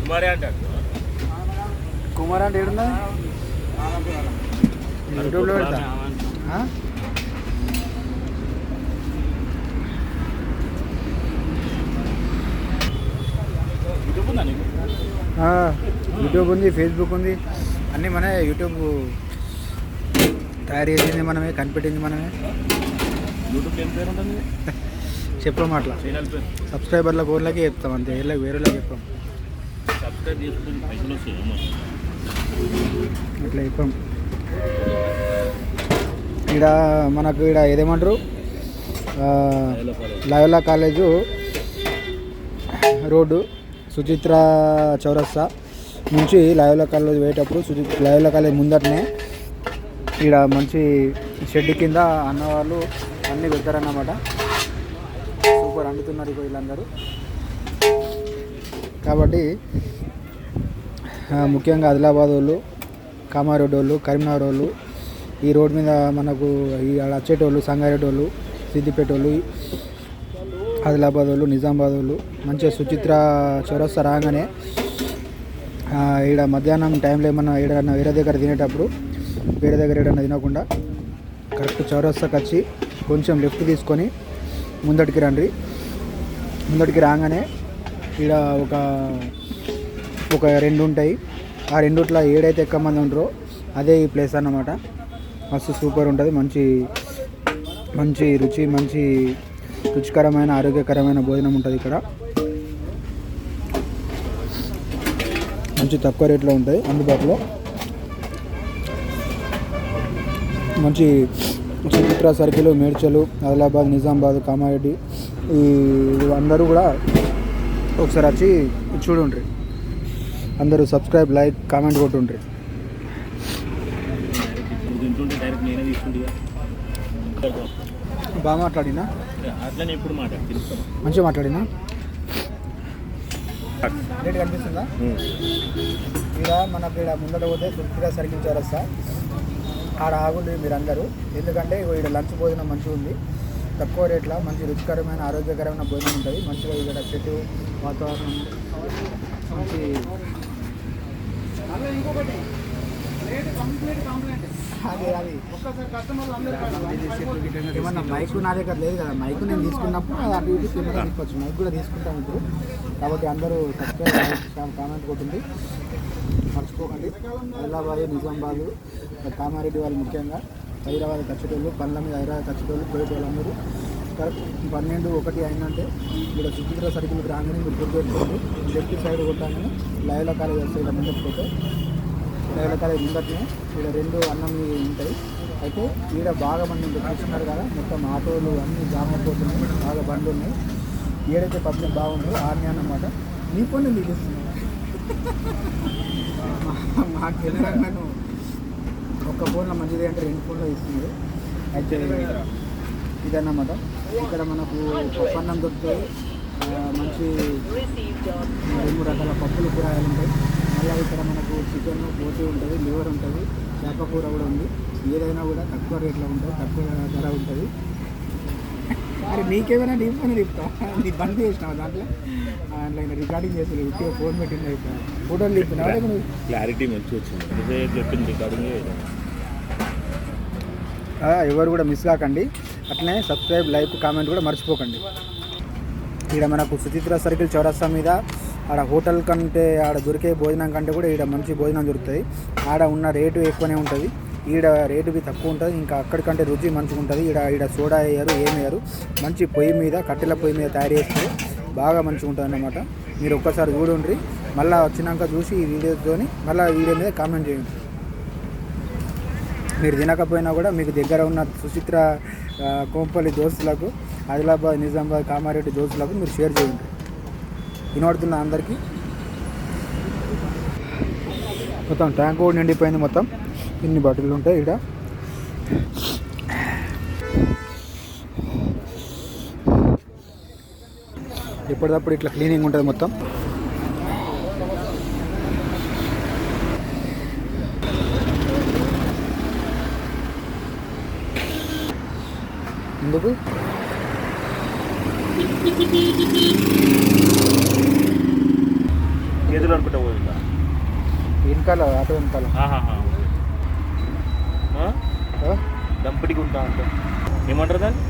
కుమారే అంటాడు కుమార్ అంటే ఏడున్నా యూట్యూబ్లో పెడతా? యూట్యూబ్ ఉందా ఫేస్బుక్ ఉంది. అన్నీ మనమే యూట్యూబ్ తయారు చేసింది మనమే కనిపెట్టింది మనమే. యూట్యూబ్ ఏం పేరు ఉంటుంది? చెప్పాం అట్లా. సబ్స్క్రైబర్ల ఊర్లకే చెప్తాం అంతే వీళ్ళకి వేరేలా చెప్పాం. ఇట్లా చెప్పాం. ఇక్కడ మనకు ఇక్కడ ఏదేమంటారు? లయోలా కాలేజు రోడ్డు సుచిత్ర చౌరస్తా నుంచి లయోలా కాలేజ్ పోయేటప్పుడు సుచి లయోలా కాలేజ్ ముందటనే ఇక్కడ మంచి షెడ్ కింద అన్నవాళ్ళు అన్నీ పెడతారన్నమాట. సూపర్ అండుతున్నారు ఇక వీళ్ళందరూ. కాబట్టి ముఖ్యంగా ఆదిలాబాద్ వాళ్ళు కామారెడ్డి వాళ్ళు కరీంనగర్ వాళ్ళు ఈ రోడ్ మీద మనకు ఈ అచ్చేటోళ్ళు వచ్చేటోళ్ళు సంగారెడ్డి వాళ్ళు సిద్దిపేట వాళ్ళు ఆదిలాబాద్ వాళ్ళు నిజామాబాద్ వాళ్ళు మంచిగా సుచిత్ర చౌరస్తా రాగానే ఈడ మధ్యాహ్నం టైంలో ఏమన్నా ఏడన్నా వేరే దగ్గర తినేటప్పుడు వేరే దగ్గర ఏడన్నా తినకుండా కరెక్ట్ చౌరస్తాకి వచ్చి కొంచెం లెఫ్ట్ తీసుకొని ముందటికి రండి. ముందటికి రాగానే ఇక్కడ ఒక ఒక రెండు ఉంటాయి. ఆ రెండుట్లో ఏడైతే ఎక్కువ మంది ఉంటారో అదే ఈ ప్లేస్ అన్నమాట. మస్తు సూపర్ ఉంటుంది. మంచి మంచి రుచి మంచి రుచికరమైన ఆరోగ్యకరమైన భోజనం ఉంటుంది ఇక్కడ. మంచి తక్కువ రేట్లో ఉంటాయి అందుబాటులో. మంచి చిత్ర సర్కిల్ మేడ్చలు ఆదిలాబాద్ నిజామాబాద్ కామారెడ్డి ఈ అందరూ కూడా ఒకసారి వచ్చి చూడుండ్రి. అందరూ సబ్స్క్రైబ్ లైక్ కామెంట్ కొట్టుండ్రి. ఇప్పుడు బాగా మాట్లాడినా? అట్లనే ఎప్పుడు మాట తెలుస్తాను మంచిగా మాట్లాడినా? రేట్ కనిపిస్తుందా? ఇక్కడ మనకు ఇక్కడ ముందట పోతే సుస్థిర సర్కిల్ చౌరస్తా. ఆడ ఆగుండి మీరు అందరూ ఎందుకంటే ఇక్కడ లంచ్ భోజనం మంచిగా ఉంది. తక్కువ రేట్ల మంచి రుచికరమైన ఆరోగ్యకరమైన భోజనం ఉంటుంది. మంచిగా ఇక్కడ చెట్టు వాతావరణం మంచి అదే అది ఏమన్నా మైక్ నా దగ్గర లేదు కదా. మైక్ నేను తీసుకున్నప్పుడు అది అటు ఇటు తీసుకోవచ్చు మైక్ కూడా తీసుకుంటాం ఇప్పుడు. కాబట్టి అందరూ సబ్స్క్రైబ్ కామెంట్ కొట్టింది మర్చిపోకండి హైదరాబాద్ నిజామాబాద్ కామారెడ్డి వాళ్ళు ముఖ్యంగా హైదరాబాద్ ఖర్చుటోళ్ళు పనుల మీద హైదరాబాద్ ఖర్చుటోళ్ళు పోయేటి వాళ్ళందరూ కరెక్ట్ పన్నెండు ఒకటి అయిందంటే ఇక్కడ సుచిత్ర సరుకులు రాగానే మీరు గుర్తుపెట్టుకోండి లెఫ్ట్ సైడ్ కొట్టాగానే లైవ్ల కాలేజ్ వస్తాయి ఇలా ముందుకు పోతే కాలేజ్ ముందటనే ఇక్కడ రెండు అన్నం ఉంటాయి. అయితే ఈడ బాగా మంది చూస్తున్నారు కదా మొత్తం ఆటోలు అన్నీ జామ్ అయిపోతున్నాయి బాగా బండ్లు ఉన్నాయి. ఏడైతే పబ్లిక్ బాగుంటుందో ఆర్ని అన్నమాట. నీ ఫోన్ నీకు ఇస్తున్నాను మాకు తెలియదు ఒక్క ఫోన్లో మంచిది అంటే రెండు ఫోన్లో ఇస్తుంది. అయితే ఇదన్నమాట ఇక్కడ మనకు పప్పన్నం దొరుకుతాయి మంచి రెండు రకాల పప్పులు కూరగాయలు ఉంటాయి. మళ్ళీ ఇక్కడ మనకు చికెన్ పోటీ ఉంటుంది లివర్ ఉంటుంది చేప కూర కూడా ఉంది. ఏదైనా కూడా తక్కువ రేట్లో ఉంటుంది తక్కువ ధర ఉంటుంది. అరే నీకేమైనా నీ ఫోన్ చెప్తా నీ బంద్ చేసినావు దాంట్లో? దాంట్లో ఆయన రికార్డింగ్ చేసి ఉట్టిగా ఫోన్ పెట్టింది అయిపోయి ఫోటోలు నువ్వు. క్లారిటీ మంచిగా వచ్చింది చెప్పింది రికార్డింగ్ ఆ, ఎవరు కూడా మిస్ కాకండి. అట్లనే సబ్స్క్రైబ్ లైక్ కామెంట్ కూడా మర్చిపోకండి. ఇక్కడ మనకు సుచిత్ర సర్కిల్ చౌరస్తా మీద ఆడ హోటల్ కంటే ఆడ దొరికే భోజనం కంటే కూడా ఈడ మంచి భోజనం దొరుకుతుంది ఆడ ఉన్న రేటు ఎక్కువనే ఉంటుంది. ఈడ రేటు బి తక్కువ ఉంటుంది ఇంకా అక్కడికంటే రుచి మంచిగా ఉంటుంది. ఈడ ఈడ సోడా వేయరు ఏమి వేయరు. మంచి పొయ్యి మీద కట్టెల పొయ్యి మీద తయారు చేస్తారు బాగా మంచిగా ఉంటుంది అన్నమాట. మీరు ఒక్కసారి చూడండి మళ్ళీ వచ్చినాక చూసి ఈ వీడియోతోని మళ్ళీ వీడియో మీద కామెంట్ చేయండి. మీరు తినకపోయినా కూడా మీకు దగ్గర ఉన్న సుచిత్ర కోంపల్లి దోస్తులకు ఆదిలాబాద్ నిజామాబాద్ కామారెడ్డి దోస్తులకు మీరు షేర్ చేయండి. వినబడుతున్న అందరికీ? మొత్తం ట్యాంక్ కూడా నిండిపోయింది మొత్తం. ఇన్ని బాటిల్ ఉంటాయి ఇక్కడ ఎప్పటికప్పుడు ఇట్లా క్లీనింగ్ ఉంటుంది మొత్తం. ఎందుకు? గుంతలు అనుకుంటా పోయిందా? వెనకాల ఆటో వెనకాల. దంపటికి ఉంటా అంట. ఏమంటారు దాన్ని?